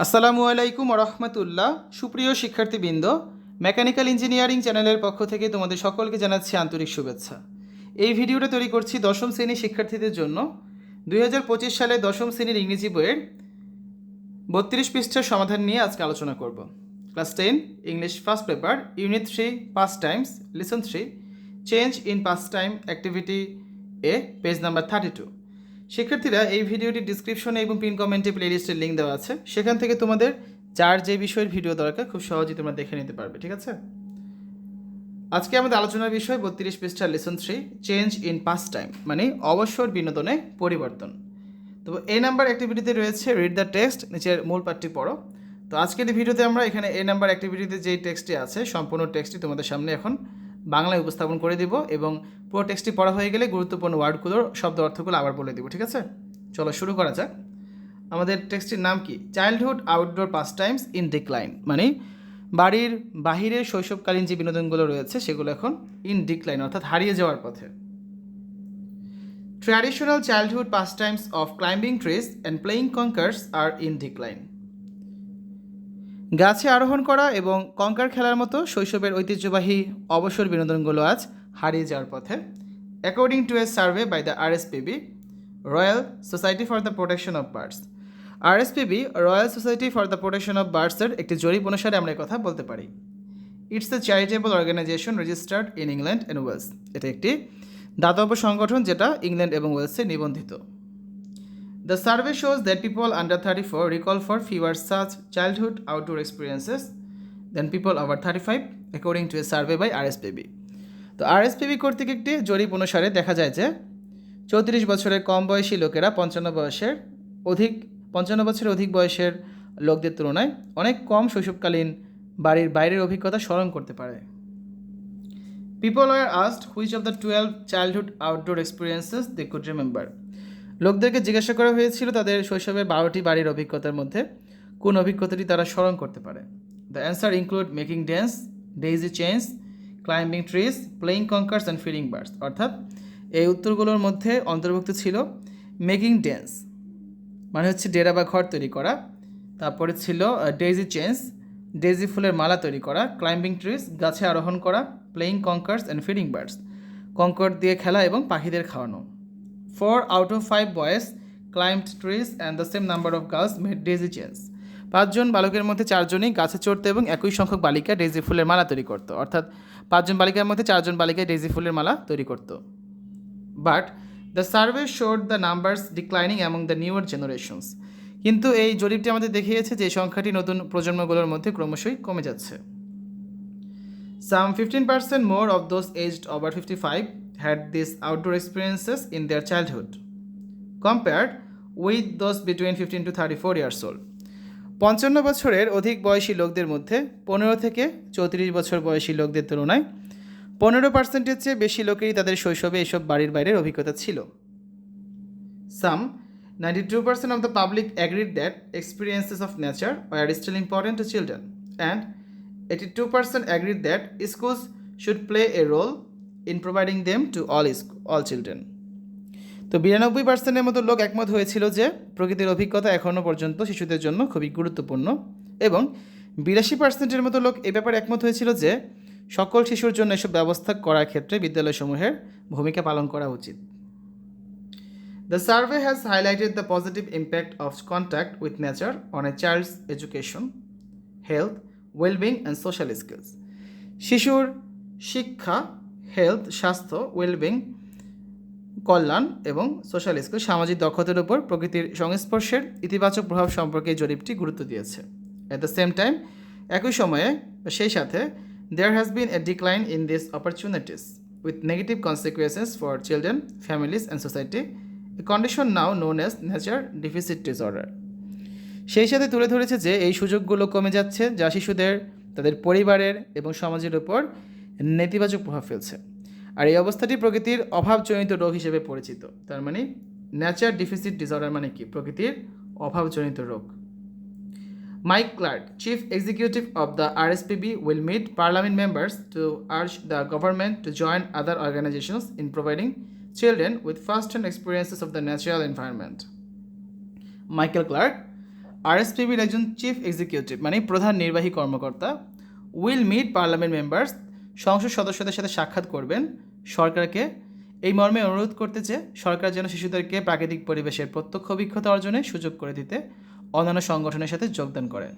আসসালামু আলাইকুম রহমতুল্লাহ। সুপ্রিয় শিক্ষার্থীবৃন্দ, মেকানিক্যাল ইঞ্জিনিয়ারিং চ্যানেলের পক্ষ থেকে তোমাদের সকলকে জানাচ্ছি আন্তরিক শুভেচ্ছা। এই ভিডিওটা তৈরি করছি দশম শ্রেণির শিক্ষার্থীদের জন্য। দু হাজার পঁচিশ সালে দশম শ্রেণির ইংরেজি বইয়ের বত্রিশ পৃষ্ঠার সমাধান নিয়ে আজকে আলোচনা করব। Class ten, English first paper, unit three pastimes, lesson three, change in pastime activity A, page number thirty two. শিক্ষার্থীরা এই ভিডিওটি ডিসক্রিপশনে এবং পিন কমেন্টে প্লেলিস্টের লিঙ্ক দেওয়া আছে। সেখান থেকে তোমাদের যার যে বিষয়ের ভিডিও দরকার, খুব সহজেই তোমরা দেখে নিতে পারবে, ঠিক আছে? আজকে আমাদের আলোচনার বিষয় বত্রিশ পৃষ্ঠার lesson three change in pastime মানে অবসর বিনোদনে পরিবর্তন। তো এই নাম্বার অ্যাক্টিভিটিতে রয়েছে রিড দ্য টেক্সট নিচের মূল পাঠটি পড়ো। তো আজকের ভিডিওতে আমরা এখানে এই নাম্বার অ্যাক্টিভিটিতে যেই টেক্সটটি আছে, সম্পূর্ণ টেক্সটটি তোমাদের সামনে এখন বাংলায় উপস্থাপন করে দিব এবং পুরো টেক্সটটি পড়া হয়ে গেলে গুরুত্বপূর্ণ ওয়ার্ডগুলোর শব্দ অর্থগুলো আবার বলে দিব, ঠিক আছে? চলো শুরু করা যাক। আমাদের টেক্সটটির নাম কি? Childhood outdoor pastimes in decline মানে বাড়ির বাহিরে শৈশবকালীন যে বিনোদনগুলো রয়েছে সেগুলো এখন ইন ডিক্লাইন অর্থাৎ হারিয়ে যাওয়ার পথে। Traditional childhood pastimes of climbing trees and playing conkers are in decline গাছে আরোহণ করা এবং কঙ্কার খেলার মতো শৈশবের ঐতিহ্যবাহী অবসর বিনোদনগুলো আজ হারিয়ে যাওয়ার পথে। According to a survey by the RSPB Royal Society for the Protection of Birds RSPB Royal Society for the Protection of বার্ডসের একটি জরিপ অনুসারে আমরা কথা বলতে পারি। It's the charitable organisation registered in England and Wales এটা একটি দাতব্য সংগঠন যেটা ইংল্যান্ড এবং ওয়েলসে নিবন্ধিত। The survey shows that people under 34 recall for fewer such childhood outdoor experiences than people over 35, according to a survey by RSPB. তো আরএসপিবি কর্তৃক একটি জরিপ অনুসারে দেখা যায় যে চৌত্রিশ বছরের কম বয়সী লোকেরা পঞ্চান্ন বয়সের অধিক পঞ্চান্ন বছরের অধিক বয়সের লোকদের তুলনায় অনেক কম শৈশবকালীন বাড়ির বাইরের অভিজ্ঞতা স্মরণ করতে পারে people were asked which of the twelve childhood outdoor experiences they could remember লোকদেরকে জিজ্ঞাসা করা হয়েছিল তাদের শৈশবের বারোটি বাড়ির অভিজ্ঞতার মধ্যে কোন অভিজ্ঞতাটি তারা স্মরণ করতে পারে। The answer include making dance daisy chains climbing trees playing conkers and feeding birds অর্থাৎ এই উত্তরগুলোর মধ্যে অন্তর্ভুক্ত ছিল মেকিং ড্যান্স মানে হচ্ছে ডেরা বা ঘর তৈরি করা। তারপরে ছিল ডেইজি চেঞ্জ ডেইজি ফুলের মালা তৈরি করা ক্লাইম্বিং ট্রিজ গাছে আরোহণ করা playing conkers and feeding birds কঙ্কর দিয়ে খেলা এবং পাখিদের খাওয়ানো। Four out of five boys climbed trees and the same number of girls made daisy chains. পাঁচজন বালকের মধ্যে চারজনই গাছে চড়তো এবং একই সংখ্যক বালিকা ডেজি ফুলের মালা তৈরি করত। অর্থাৎ পাঁচজন বালিকার মধ্যে চারজন বালিকা ডেজি ফুলের মালা তৈরি করত। But the survey showed the numbers declining among the newer generations কিন্তু এই জরিপটি আমাদের দেখিয়েছে যে সংখ্যাটি নতুন প্রজন্মগুলোর মধ্যে ক্রমশই কমে যাচ্ছে। Some fifteen 15% more of those over fifty 55 had these outdoor experiences in their childhood, compared with those between 15 to 34 years old. পঞ্চান্ন বছরের অধিক বয়সী লোকদের মধ্যে পনেরো থেকে চৌত্রিশ বছর বয়সী লোকদের তুলনায় পনেরো পার্সেন্টের চেয়ে বেশি লোকেরই তাদের শৈশবে এসব বাড়ির বাইরের অভিজ্ঞতা ছিল some ninety two percent of the public agreed that experiences of nature are still important to children and 82% agreed that that should should play a in providing them them to all all children তো বিরানব্বই পার্সেন্টের মতো লোক একমত হয়েছিল যে প্রকৃতির অভিজ্ঞতা এখনও পর্যন্ত শিশুদের জন্য খুবই গুরুত্বপূর্ণ এবং বিরাশি পার্সেন্টের মতো লোক এ ব্যাপারে একমত হয়েছিল যে সকল শিশুর জন্য এসব ব্যবস্থা করার ক্ষেত্রে বিদ্যালয়সমূহের ভূমিকা পালন করা উচিত। The survey has highlighted the positive impact of contact with nature on a child's education, health, wellbeing and social skills শিশুর শিক্ষা হেলথ স্বাস্থ্য ওয়েলবিং কল্যাণ এবং সোশ্যাল স্কিল সামাজিক দক্ষতার উপর প্রকৃতির সংস্পর্শের ইতিবাচক প্রভাব সম্পর্কে জরিপটি গুরুত্ব দিয়েছে। অ্যাট দ্য সেম টাইম একই সময়ে সেই সাথে there has been a decline in this opportunities with negative consequences for children families and society a condition now known as nature deficit disorder সেই সাথে তুলে ধরেছে যে এই সুযোগগুলো কমে যাচ্ছে যা শিশুদের, তাদের পরিবারের এবং সমাজের উপর নেতিবাচক প্রভাব ফেলছে। আর এই অবস্থাটি প্রকৃতির অভাবজনিত রোগ হিসেবে পরিচিত। তার মানে ন্যাচার ডিফিসিট ডিসঅর্ডার মানে কি? প্রকৃতির অভাবজনিত রোগ। Mike Clarke chief executive of the RSPB will meet parliament members to urge the government to join other organisations in providing children with first hand experiences of the natural environment Michael Clarke আরএসপিবির একজন chief executive মানে প্রধান নির্বাহী কর্মকর্তা will meet parliament members সংসদ সদস্যদের সাথে সাক্ষাৎ করবেন সরকারকে। এই মর্মে অনুরোধ করতে যে, সরকার যেন শিশুদেরকে প্রাকৃতিক পরিবেশের প্রত্যক্ষ অভিজ্ঞতা অর্জনে সুযোগ করে দিতে অন্যান্য সংগঠনের সাথে যোগদান করে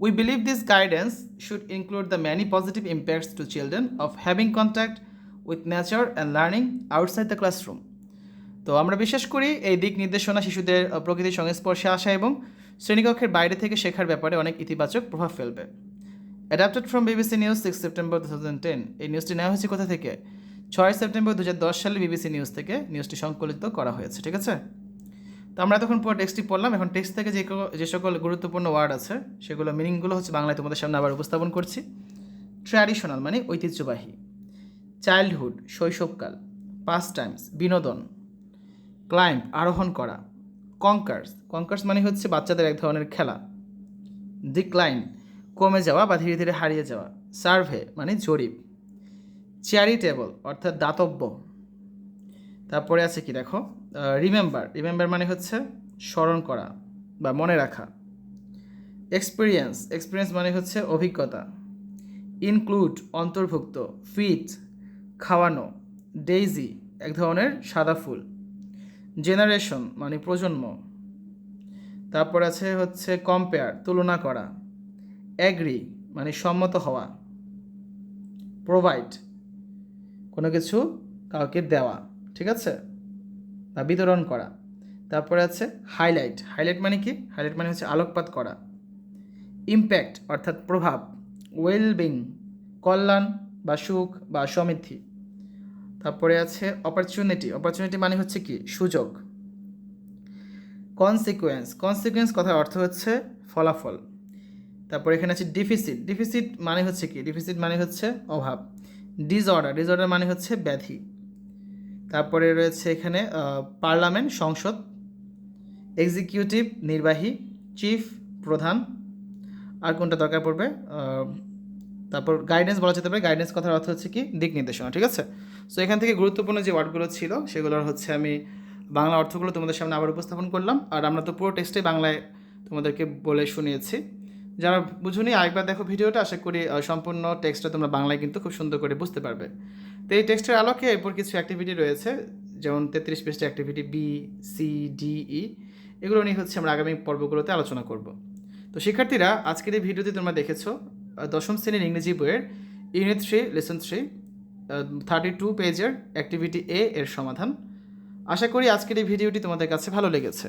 we believe this guidance should include the many positive impacts to children of having contact with nature and learning outside the classroom তো আমরা বিশ্বাস করি এই দিক নির্দেশনা শিশুদের, প্রকৃতির সংস্পর্শে আসা এবং শ্রেণীকক্ষের বাইরে থেকে শেখার ব্যাপারে অনেক ইতিবাচক প্রভাব ফেলবে। Adapted from BBC news six September two thousand ten এই নিউজটি নেওয়া হয়েছে কোথা থেকে? ছয় সেপ্টেম্বর দু হাজার দশ সালে বিবিসি নিউজ থেকে নিউজটি সংকলিত করা হয়েছে, ঠিক আছে? তো আমরা তখন পুরো টেক্সটটি পড়লাম। এখন টেক্সট থেকে যে যে সকল গুরুত্বপূর্ণ ওয়ার্ড আছে, সেগুলো মিনিংগুলো হচ্ছে বাংলায় তোমাদের সামনে আবার উপস্থাপন করছি। ট্র্যাডিশনাল মানে ঐতিহ্যবাহী। চাইল্ডহুড শৈশবকাল পাস টাইমস বিনোদন ক্লাইম্ব আরোহণ করা কঙ্কার্স কঙ্কার্স মানে হচ্ছে বাচ্চাদের এক ধরনের খেলা। ডিক্লাইন কমে যাওয়া বা ধীরে ধীরে হারিয়ে যাওয়া। সার্ভে মানে জরিপ। চ্যারিটেবল অর্থাৎ দাতব্য। তারপরে আছে কি দেখো? রিমেম্বার। রিমেম্বার মানে হচ্ছে স্মরণ করা বা মনে রাখা। এক্সপিরিয়েন্স। এক্সপিরিয়েন্স মানে হচ্ছে অভিজ্ঞতা। ইনক্লুড, অন্তর্ভুক্ত, ফিট, খাওয়ানো, ডেইজি, এক ধরনের সাদা ফুল। জেনারেশন মানে প্রজন্ম। তারপর আছে হচ্ছে কম্পেয়ার, তুলনা করা। অ্যাগ্রি মানে সম্মত হওয়া প্রোভাইড কোনো কিছু কাউকে দেওয়া, ঠিক আছে? বা বিতরণ করা। তারপরে আছে হাইলাইট হাইলাইট মানে কি? হাইলাইট মানে হচ্ছে আলোকপাত করা। ইম্প্যাক্ট অর্থাৎ প্রভাব ওয়েলবিং কল্যাণ বা সুখ বা সমৃদ্ধি। তারপরে আছে অপরচুনিটি অপরচুনিটি মানে হচ্ছে কি? সুযোগ। কনসিকুয়েন্স কনসিকুয়েন্স কথার অর্থ হচ্ছে ফলাফল। তারপরে এখানে আছে ডিফিসিট ডিফিসিট মানে হচ্ছে কি? ডিফিসিট মানে হচ্ছে অভাব। ডিসঅর্ডার ডিসঅর্ডার মানে হচ্ছে ব্যাধি। তারপরে রয়েছে এখানে পার্লামেন্ট সংসদ। এক্সিকিউটিভ নির্বাহী চিফ প্রধান। আর কোনটা দরকার পড়বে? তারপর গাইডেন্স বলা যেতে পারে। গাইডেন্স কথার অর্থ হচ্ছে কি? দিক নির্দেশনা, ঠিক আছে? সো এখান থেকে গুরুত্বপূর্ণ যে ওয়ার্ডগুলো ছিল, সেগুলোর হচ্ছে আমি বাংলা অর্থগুলো তোমাদের সামনে আবার উপস্থাপন করলাম। আর আমরা তো পুরো টেক্সটে বাংলায় তোমাদেরকে বলে শুনিয়েছি। যারা বুঝুনি, আরেকবার দেখো ভিডিওটা, আশা করি সম্পূর্ণ টেক্সটটা তোমরা বাংলায় কিন্তু খুব সুন্দর করে বুঝতে পারবে। তো এই টেক্সটের আলোকে এরপর কিছু অ্যাক্টিভিটি রয়েছে, যেমন তেত্রিশ পৃষ্ঠের activity B C D E এগুলো নিয়ে হচ্ছে আমরা আগামী পর্বগুলোতে আলোচনা করব। তো শিক্ষার্থীরা, আজকের এই ভিডিওতে তোমরা দেখেছ দশম শ্রেণির ইংরেজি বইয়ের unit three lesson three thirty two পেজের অ্যাক্টিভিটি এ এর সমাধান। আশা করি আজকের এই ভিডিওটি তোমাদের কাছে ভালো লেগেছে।